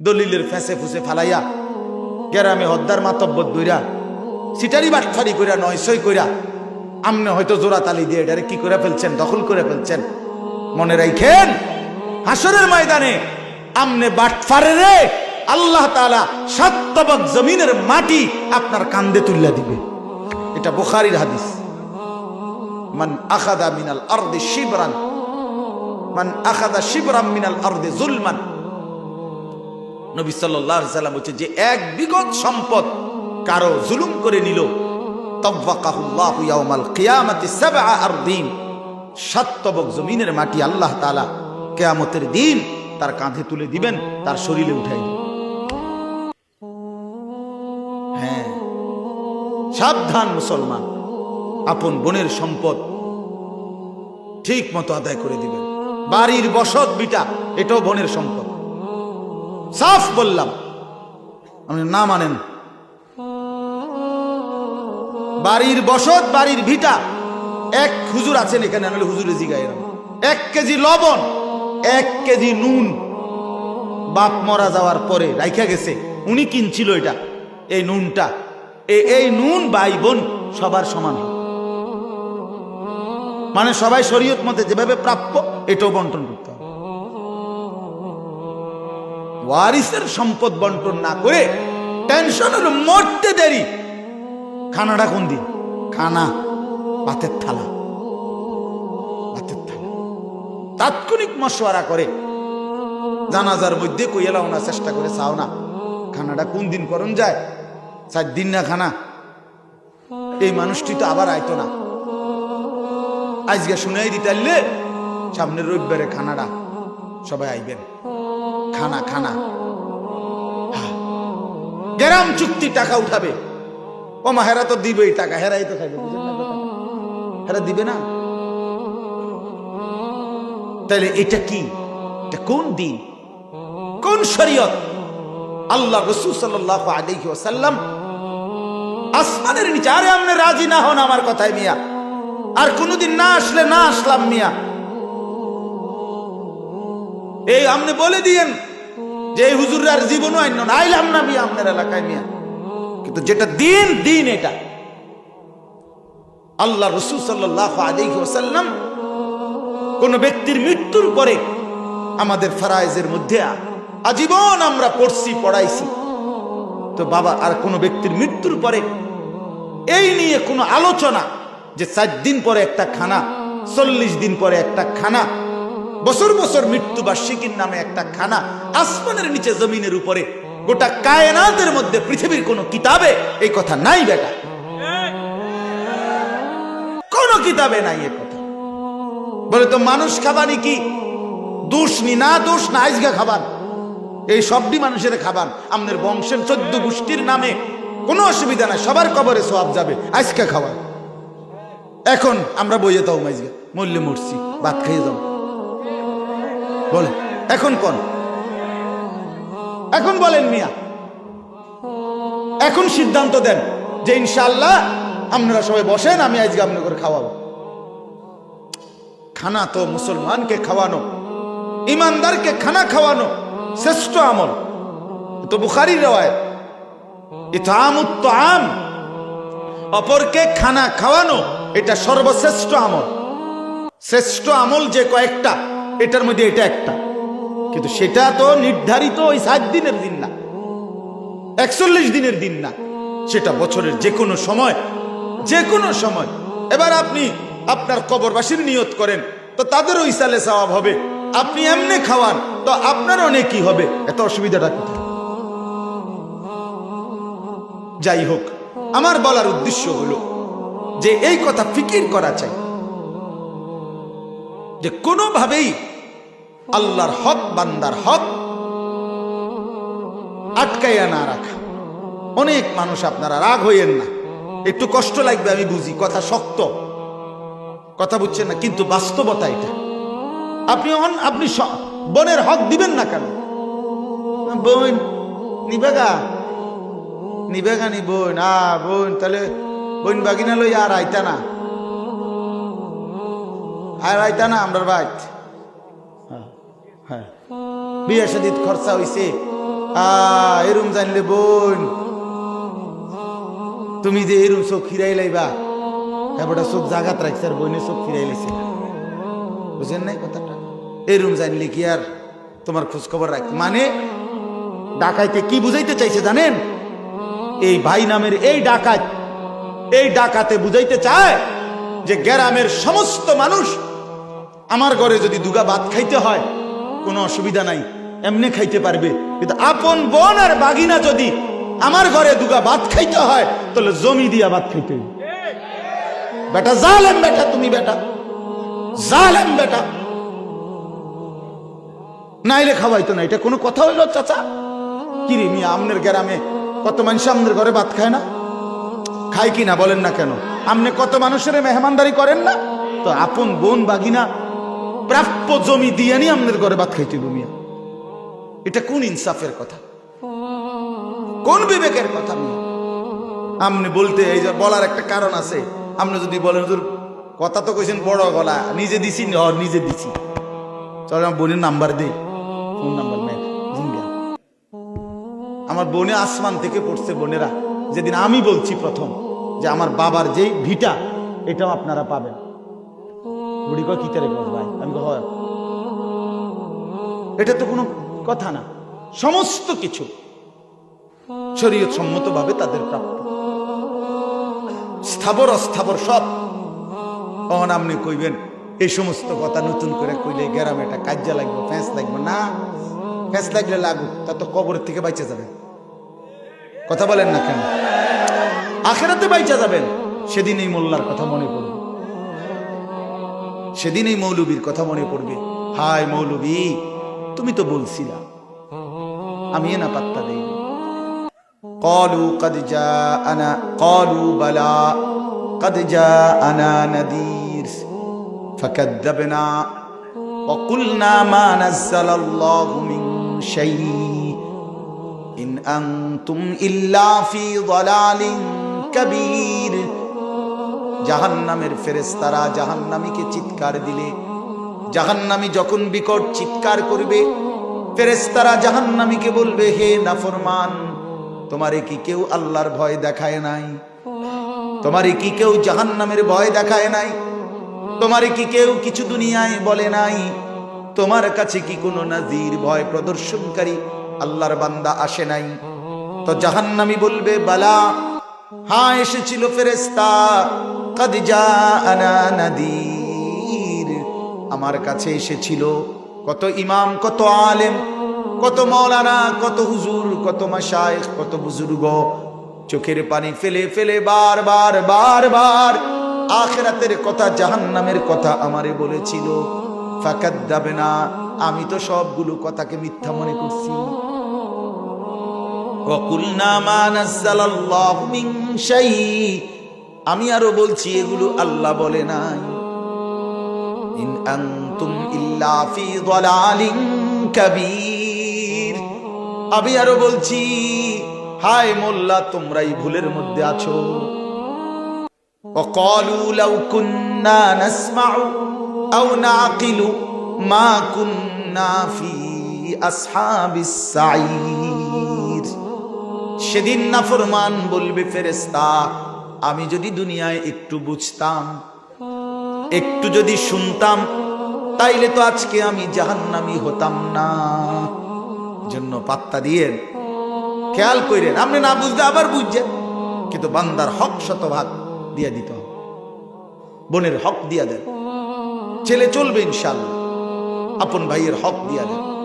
দলিলের ফেসে ফুসে ফালাইয়া গ্রামে হদ্দার মাতব্বর দইরা, সিটারি বাটফারি কইরা নয়সই কইরা, আমনে হয়তো জোড়া তালি দিয়ে এটারে কি করে ফেলছেন, দখল করে ফেলছেন। মনে রাখেন হাসরের ময়দানে আমনে বাটফারে রে আল্লাহ তাআলা সাতবক জমিনের মাটি আপনার কান্দে তুল্লা দিবে। এটা বুখারীর হাদিস। মান আখাদা মিনাল আরদি শিবরান, মান আখাদা শিবরাম মিনাল আরদি জুলমান নবী আলাইহি সাল্লাম বলছে যে এক বিগত সম্পদ কারও জুলুম করে নিল সাতবক জমিনের মাটি আল্লাহ তাআলা কিয়ামতের দিন তার কাঁধে তুলে দিবেন, তার শরীরে হ্যাঁ সাবধান মুসলমান, আপন বোনের সম্পদ ঠিক মতো আদায় করে দিবেন। বাড়ির বসত বিটা, এটাও বনের সম্পদ। সাফ বললাম। আপনি না মানেন। বাড়ির বসত, বাড়ির ভিটা, এক হুজুর আছেন এখানে নাহলে হুজুরে জিগাই এক কেজি লবণ, এক কেজি নুন। বাপ মরা যাওয়ার পরে রাইখা গেছে। উনি কিনছিল এটা, এই নুনটা। এই নুন ভাই বোন সবার সমান। মানে সবাই শরীয়ত মতে যেভাবে প্রাপ্য, এটাও বন্টন করতে ওয়ারিসের সম্পদ বন্টন না করে টেনশন হলো, মরতে দেরি। খানাটা কোন দিন? খানা পাতের থালা। থালা। তাৎক্ষণিক মশওয়ারা করে। জানাজার মধ্যে কইলাও না, চেষ্টা করে চাও না। খানাটা কোন দিন করণ যায়? চার দিন না খানা? এই মানুষটি তো আবার আইতো না। আজকে শুনাই দিতাইলে সামনের রবিবারে খানাটা সবাই আইবেন। খানা খানা। গ্রাম চুক্তি, টাকা উঠাবে। ও মা, হেরা তো দিবেই টাকা, হেরাই তো না হেরা দিবে না? তাহলে এটা কি? এটা কোন দিন? কোন শরীয়ত? আল্লাহ রসুল সাল্লাহ আলাইহি ওয়াসাল্লাম আসমানের নিচে, আরে আপনি রাজি না হন আমার কথায় মিয়া। আর কোনোদিন না আসলে না আসলাম মিয়া। এই আপনি বলে দিয়েন যে এই হুজুরার জীবনও আইন আইলাম না মিয়া আপনার এলাকায় মিয়া। কিন্তু যেটা দিন দিন এটা। আল্লাহ রসুল সাল্লাহ কোন ব্যক্তির মৃত্যুর পরে আমাদের ফারাইজের মধ্যে আজীবন আমরা পড়ছি, পড়াইছি। তো বাবা, আর কোনো ব্যক্তির মৃত্যুর পরে এই নিয়ে কোনো আলোচনা যে চার দিন পরে একটা খানা, চল্লিশ দিন পরে একটা খানা বছর বছর মৃত্যু বার্ষিকীর নামে একটা খানা আসমানের নিচে জমিনের উপরে, গোটা কায়নাতের মধ্যে পৃথিবীর কোনো কিতাবে এই কথা নাই বেটা। কোন কিতাবে নাই এ কথা। বলে তো মানুষ খাবানি কি? দোষ নি না দোষ না আইজগা খাবার। এই সবটি মানুষের খাবার। আমাদের বংশের চোদ্দ গোষ্ঠীর নামে কোনো অসুবিধা নাই, সবার কবরে সব যাবে আজকে খাবার এখন আমরা বইয়ে তাও মাইজগা, মরলে মরছি, ভাত খেয়ে যাও বলে, এখন কোন? এখন বলেন মিয়া। এখন সিদ্ধান্ত দেন যে ইনশাল্লাহ আপনারা সবাই বসেন, আমি আজকে আপনার করে খাওয়াবো। খানা তো মুসলমানকে খাওয়ানো, ইমানদারকে খানা খাওয়ানো শ্রেষ্ঠ আমল। তো বুখারির রেওয়ায় ইতামুত আম। অপরকে খানা খাওয়ানো, এটা সর্বশ্রেষ্ঠ আমল। শ্রেষ্ঠ আমল যে কয়েকটা এটার মধ্যে এটা একটা। কিন্তু সেটা তো নির্ধারিত ওই সাত দিনের দিন না। একচল্লিশ দিনের দিন না। সেটা বছরের যে কোনো সময় যে কোনো সময়। এবার আপনি আপনার কবরবাসীর নিয়ত করেন, তো তাদেরও ইসালে সওয়াব হবে। আপনি এমনি খাওয়ান, তো আপনার অনেকই হবে। এত অসুবিধাটা যাই হোক, আমার বলার উদ্দেশ্য হলো যে এই কথা ফিকির করা চাই। যে কোনোভাবেই আল্লাহর হক, বান্দার হক আটকাইয়া না রাখা। অনেক মানুষ আপনারা রাগ হইয়েন না। একটু কষ্ট লাগবে, আমি বুঝি। কথা শক্ত। কথা বুঝছেন না, কিন্তু বাস্তবতা এটা। আপনি অন- আপনি বোনের হক দিবেন না কেন? বোন নিবেগা নিবেগা নি বোন। আ, বোন, তাহলে বোন বাগিনা লই আর আইতা না। আর আইতা না আমরার বাইত বিয়ে সাদিত খরচা হইছে। আ এরম জানলে বোন। তুমি যে এরম চোখ ফিরাই লাইবা এবারটা চোখ জাগাত রাখছে আর বইনে চোখ ফিরাই লাইছে। বুঝেন নাই কথাটা? এরম জানলে কি আর তোমার খোঁজ খবর রাখ? মানে ডাকাইতে কি বুঝাইতে চাইছে জানেন? এই ভাই নামের এই ডাকাত, এই ডাকাতে বুঝাইতে চায় যে গ্রামের সমস্ত মানুষ আমার ঘরে যদি দুগা ভাত খাইতে হয়, কোনো অসুবিধা নাই। এমনি খাইতে পারবে। কিন্তু আপন বোন আর বাগিনা যদি আমার ঘরে দুগা ভাত খাইতে হয়, তাহলে জমি দিয়া ভাত খাইতে বেটা জালেম বেটা তুমি বেটা। জালেম বেটা। নাইলে খাওয়াইতো না। এটা কোনো কথা হইল চাচা? কি রে মিয়া, আমনের গ্রামে কত মানুষ আমনের ঘরে ভাত খায় না? খায় কি না বলেন না কেন? আমনে কত মানুষের মেহমানদারি করেন না? তো আপন বোন, বাগিনা প্রাপ্য জমি দিয়ে নি আপনার ঘরে ভাত খাইতে মিয়া। এটা কোন ইনসাফের কথা? কোন বিবেকের কথা আপনি বলতে এই যে বলার একটা কারণ আছে। আপনি যদি বলেন কথা তো কইছেন বড় গলা, নিজে দিছি হ নিজে দিছি। চল আমার বোনের নাম্বার দে ফোন নাম্বার নেই আমার বোনে আসমান থেকে পড়ছে, বোনেরা। যেদিন আমি বলছি প্রথম যে আমার বাবার যেই ভিটা, এটাও আপনারা পাবেন। বুড়ি কয়, কি তারে ভাই? আমি হয়। এটা তো কোনো কথা না, সমস্ত কিছু শরীয়ত সম্মতভাবে তাদের প্রাপ্য। স্থাবর, অস্থাবর সব। তখন আপনি কইবেন, এই সমস্ত কথা নতুন করে কইলে গ্রামে এটা কাজ্যা লাগবে ফ্যাঁস লাগবে। না ফ্যাঁস লাগলে লাগুক, তা তো কবরের থেকে বাইচে যাবে। কথা বলেন না কেন? আখেরাতে বাইচা যাবেন। সেদিন এই মোল্লার কথা মনে পড়বে। সেদিন এই মৌলবীর কথা মনে পড়বে। হায় মৌলবী! তুমি তো বলছিলা আমি এ না পাত্তা দেই قالوا قد جاءنا قالوا بلى قد جاءنا نذير فكذبنا وقلنا ما نزل الله من شيء إن أنتم إلا في ضلال كبير জাহান্নামের ফেরেস্তারা জাহান্নামীকে চিৎকার দিলে জাহান্নামী যখন বিকট চিৎকার করবে ফেরেস্তারা জাহান্নামীকে বলবে, হে নাফরমান, তোমারে কি কেউ আল্লাহর ভয় দেখায় নাই? তোমারে কি কেউ জাহান্নামের ভয় দেখায় নাই? তোমারে কি কেউ কিছু দুনিয়ায় বলে নাই? তোমার কাছে কি কোনো নাজির ভয় প্রদর্শনকারী আল্লাহর বান্দা আসে নাই? তো জাহান্নামী বলবে, বালা হ্যাঁ এসেছিল ফেরেস্তা কদ জাআনা নাদির। আমার কাছে এসেছিল। কত ইমাম, কত আলেম, কত মৌলানা, কত হুজুর, কত মশাই কত বুজুর্গ। চোখের পানি ফেলে ফেলে বার বার বার বার আখেরাতের কথা, জাহান্নামের কথা আমারে বলেছিল। ফাঁকাত যাবে না আমি তো সবগুলো কথাকে মিথ্যা মনে করছি। আমি আরও বলছি, এগুলো আল্লাহ বলে নাই। ইন আনতুম ইল্লা ফি দালালিন কাবীর আমি আরো বলছি হায় মোল্লা তোমরাই ভুলের মধ্যে আছো وقالوا لو كنا نسمع أو نعقل ما كنا في أصحاب السعير সেদিন নাফরমান বলবে ফেরেস্তা আমি যদি দুনিয়ায় একটু বুঝতাম একটু যদি শুনতাম, তাইলে তো আজকে আমি জাহান্নামি হতাম না। জন্য পাত্তা দিয়ে খেয়াল করেন আপনি না বুঝতে আবার বুঝছেন কিন্তু বান্দার হক শতভাগ দিয়ে দিত বোনের হক দিয়া দেন। ছেলে চলবে ইনশাল্লাহ। আপন ভাইয়ের হক দিয়া দেন।